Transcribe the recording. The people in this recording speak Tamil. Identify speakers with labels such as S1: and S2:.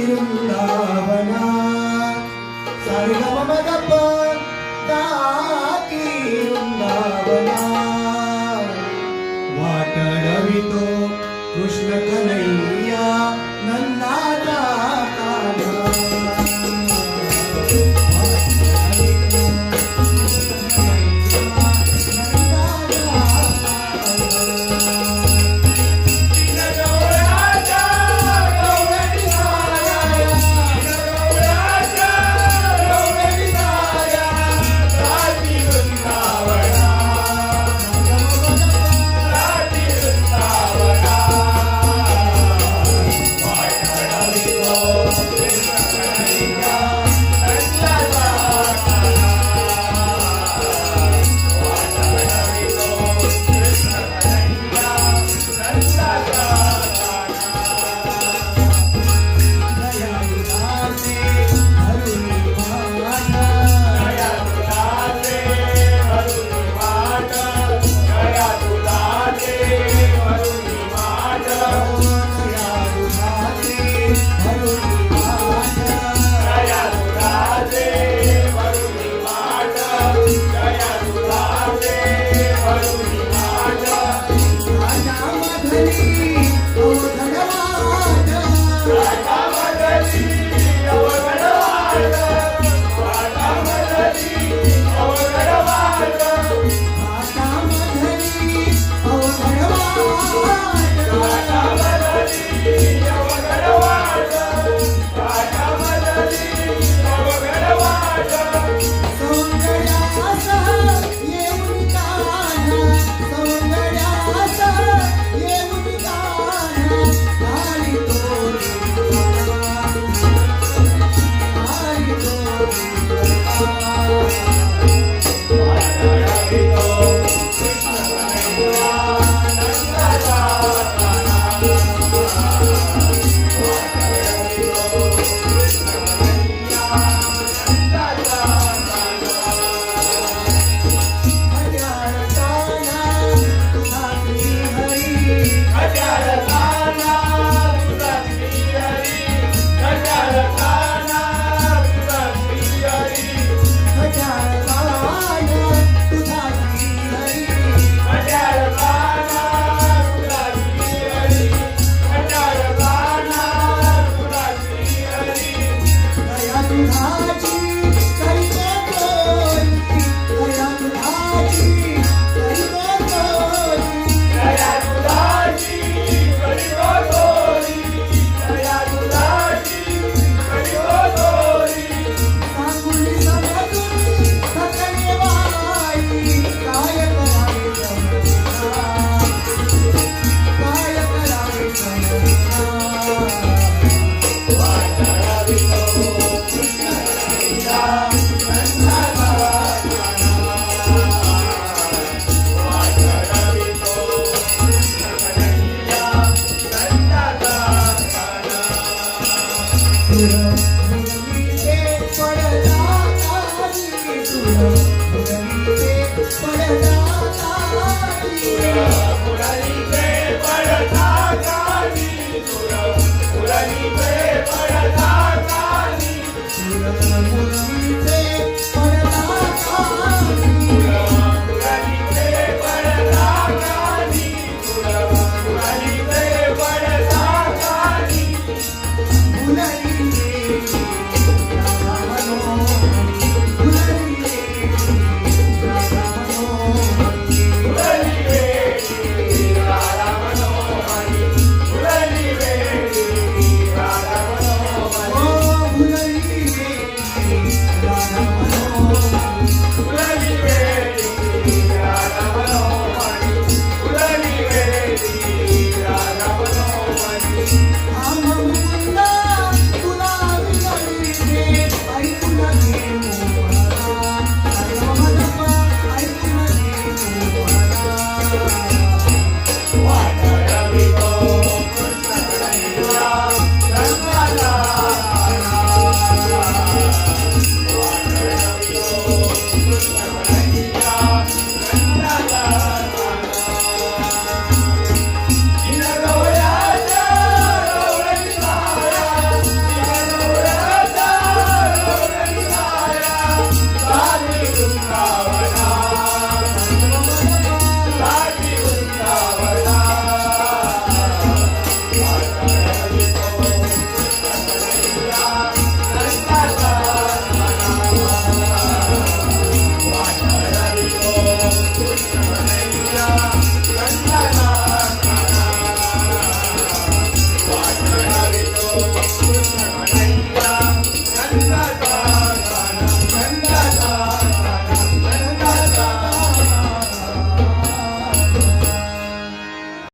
S1: இருந்தாவன சரிகமகப்ப தாக்கி இருந்தாவன வாட்டடவிதோ कृष्ण कन्हैया Yeah.